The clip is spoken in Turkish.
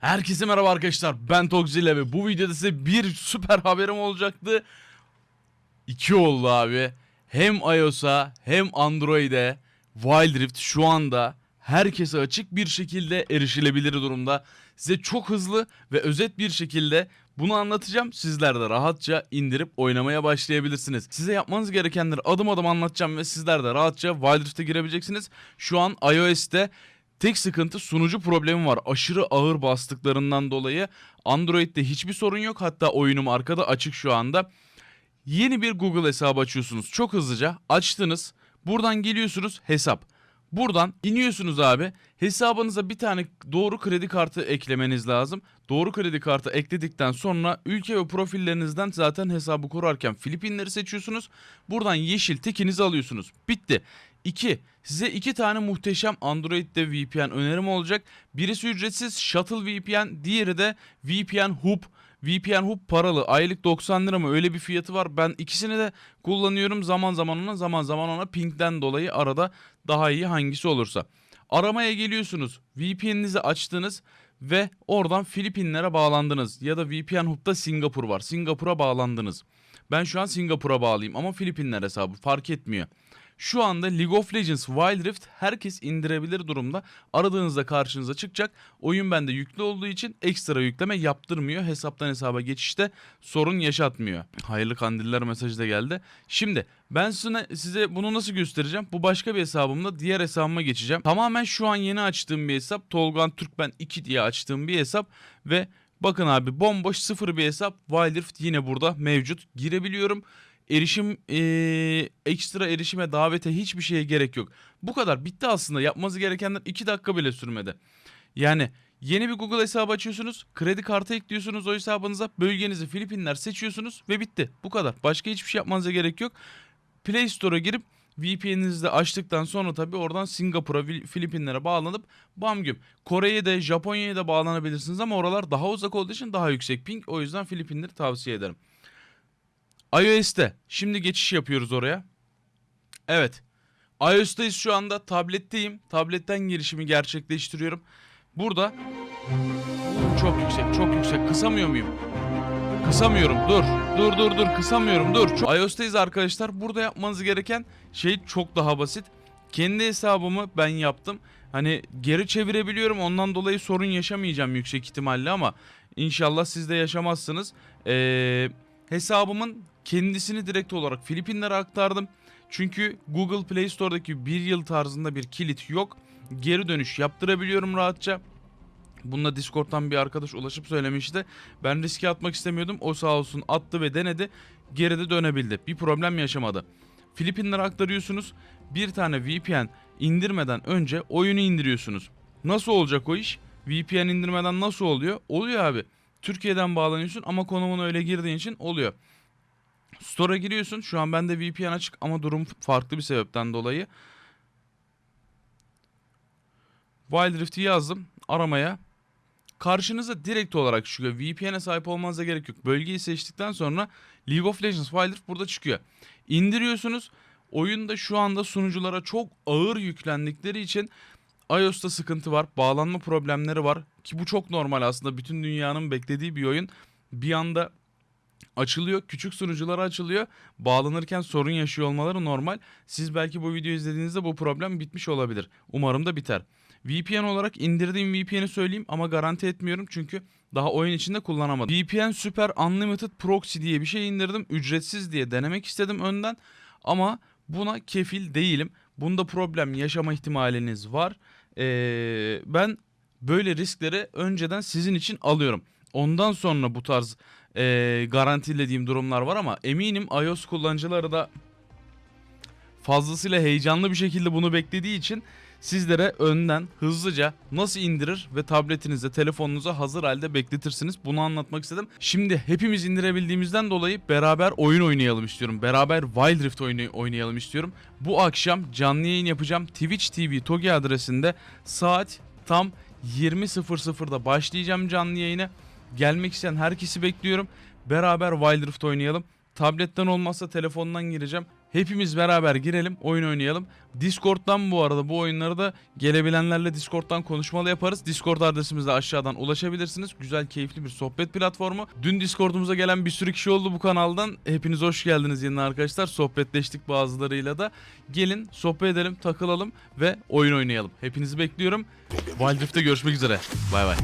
Herkese merhaba arkadaşlar ben Tokzile ve bu videoda size bir süper haberim olacaktı. İki oldu abi. Hem iOS'a hem Android'e Wild Rift şu anda herkese açık bir şekilde erişilebilir durumda. Size çok hızlı ve özet bir şekilde bunu anlatacağım. Sizler de rahatça indirip oynamaya başlayabilirsiniz. Size yapmanız gerekenleri adım adım anlatacağım ve sizler de rahatça Wild Rift'e girebileceksiniz. Şu an iOS'te Tek sıkıntı sunucu problemi var. Aşırı ağır bastıklarından dolayı Android'de hiçbir sorun yok. Hatta oyunum arkada açık şu anda. Yeni bir Google hesabı açıyorsunuz. Çok hızlıca açtınız. Buradan geliyorsunuz hesap. Buradan iniyorsunuz abi. Hesabınıza bir tane doğru kredi kartı eklemeniz lazım. Doğru kredi kartı ekledikten sonra ülke ve profillerinizden zaten hesabı kurarken Filipinleri seçiyorsunuz. Buradan yeşil tikinizi alıyorsunuz. Bitti. 2. Size iki tane muhteşem Android'de VPN önerim olacak. Birisi ücretsiz Shuttle VPN, diğeri de VPN Hub. VPN Hub paralı. Aylık 90 lira mı öyle bir fiyatı var. Ben ikisini de kullanıyorum. Zaman zaman ona zaman zaman ona pingden dolayı arada daha iyi hangisi olursa. Aramaya geliyorsunuz. VPN'inizi açtınız ve oradan Filipinlere bağlandınız. Ya da VPN Hub'da Singapur var. Singapur'a bağlandınız. Ben şu an Singapur'a bağlıyım ama Filipinler hesabı fark etmiyor. Şu anda League of Legends Wild Rift herkes indirebilir durumda. Aradığınızda karşınıza çıkacak. Oyun bende yüklü olduğu için ekstra yükleme yaptırmıyor. Hesaptan hesaba geçişte sorun yaşatmıyor. Hayırlı kandiller mesajı da geldi. Şimdi ben size, bunu nasıl göstereceğim? Bu başka bir hesabımda diğer hesabıma geçeceğim. Tamamen şu an yeni açtığım bir hesap. Tolgan Türkben 2 diye açtığım bir hesap ve Bakın abi bomboş sıfır bir hesap. Wild Rift yine burada mevcut. Girebiliyorum erişim eee, ekstra erişime davete hiçbir şeye gerek yok. Bu kadar bitti aslında yapmanız gerekenler 2 dakika bile sürmedi. Yani yeni bir Google hesabı açıyorsunuz kredi kartı ekliyorsunuz o hesabınıza bölgenizi Filipinler seçiyorsunuz ve bitti bu kadar. Başka hiçbir şey yapmanıza gerek yok. Play Store'a girip VPN'inizi de açtıktan sonra tabii oradan Singapur'a, Fil- Filipinlere bağlanıp bam güm. Kore'ye de Japonya'ya da bağlanabilirsiniz ama oralar daha uzak olduğu için daha yüksek ping. O yüzden Filipinleri tavsiye ederim iOS'te. Şimdi geçiş yapıyoruz oraya. Evet. iOS'tayız şu anda. Tabletteyim. Tabletten girişimi gerçekleştiriyorum. Burada çok yüksek, çok yüksek. Kısamıyor muyum? Kısamıyorum. Dur. Dur dur dur. Kısamıyorum. Dur. Çok... iOS'tayız arkadaşlar. Burada yapmanız gereken şey çok daha basit. Kendi hesabımı ben yaptım. Hani geri çevirebiliyorum. Ondan dolayı sorun yaşamayacağım yüksek ihtimalle ama inşallah siz de yaşamazsınız. Eee hesabımın kendisini direkt olarak Filipinlere aktardım. Çünkü Google Play Store'daki bir yıl tarzında bir kilit yok. Geri dönüş yaptırabiliyorum rahatça. Bununla Discord'dan bir arkadaş ulaşıp söylemişti. Ben riske atmak istemiyordum. O sağ olsun attı ve denedi. Geri de dönebildi. Bir problem yaşamadı. Filipinlere aktarıyorsunuz. Bir tane VPN indirmeden önce oyunu indiriyorsunuz. Nasıl olacak o iş? VPN indirmeden nasıl oluyor? Oluyor abi. Türkiye'den bağlanıyorsun ama konumuna öyle girdiğin için oluyor. Store'a giriyorsun. Şu an bende VPN açık ama durum farklı bir sebepten dolayı. Wild Rift'i yazdım aramaya. Karşınıza direkt olarak çıkıyor. VPN'e sahip olmanıza gerek yok. Bölgeyi seçtikten sonra League of Legends Wild burada çıkıyor. İndiriyorsunuz. Oyunda şu anda sunuculara çok ağır yüklendikleri için iOS'ta sıkıntı var. Bağlanma problemleri var. Ki bu çok normal aslında. Bütün dünyanın beklediği bir oyun. Bir anda açılıyor. Küçük sunuculara açılıyor. Bağlanırken sorun yaşıyor olmaları normal. Siz belki bu videoyu izlediğinizde bu problem bitmiş olabilir. Umarım da biter. VPN olarak indirdiğim VPN'i söyleyeyim ama garanti etmiyorum çünkü daha oyun içinde kullanamadım. VPN Super Unlimited Proxy diye bir şey indirdim. Ücretsiz diye denemek istedim önden ama buna kefil değilim. Bunda problem yaşama ihtimaliniz var. Ee, ben böyle riskleri önceden sizin için alıyorum. Ondan sonra bu tarz e, garantilediğim durumlar var ama eminim iOS kullanıcıları da fazlasıyla heyecanlı bir şekilde bunu beklediği için sizlere önden hızlıca nasıl indirir ve tabletinizde telefonunuza hazır halde bekletirsiniz. Bunu anlatmak istedim. Şimdi hepimiz indirebildiğimizden dolayı beraber oyun oynayalım istiyorum. Beraber Wild Rift oyunu oynayalım istiyorum. Bu akşam canlı yayın yapacağım. Twitch TV Togi adresinde saat tam 20.00'da başlayacağım canlı yayına. Gelmek isteyen herkesi bekliyorum. Beraber Wild Rift oynayalım. Tabletten olmazsa telefondan gireceğim. Hepimiz beraber girelim, oyun oynayalım. Discord'dan bu arada bu oyunları da gelebilenlerle Discord'dan konuşmalı yaparız. Discord adresimizde aşağıdan ulaşabilirsiniz. Güzel, keyifli bir sohbet platformu. Dün Discord'umuza gelen bir sürü kişi oldu bu kanaldan. Hepiniz hoş geldiniz yeni arkadaşlar. Sohbetleştik bazılarıyla da. Gelin, sohbet edelim, takılalım ve oyun oynayalım. Hepinizi bekliyorum. Wild Rift'te görüşmek üzere. Bay bay.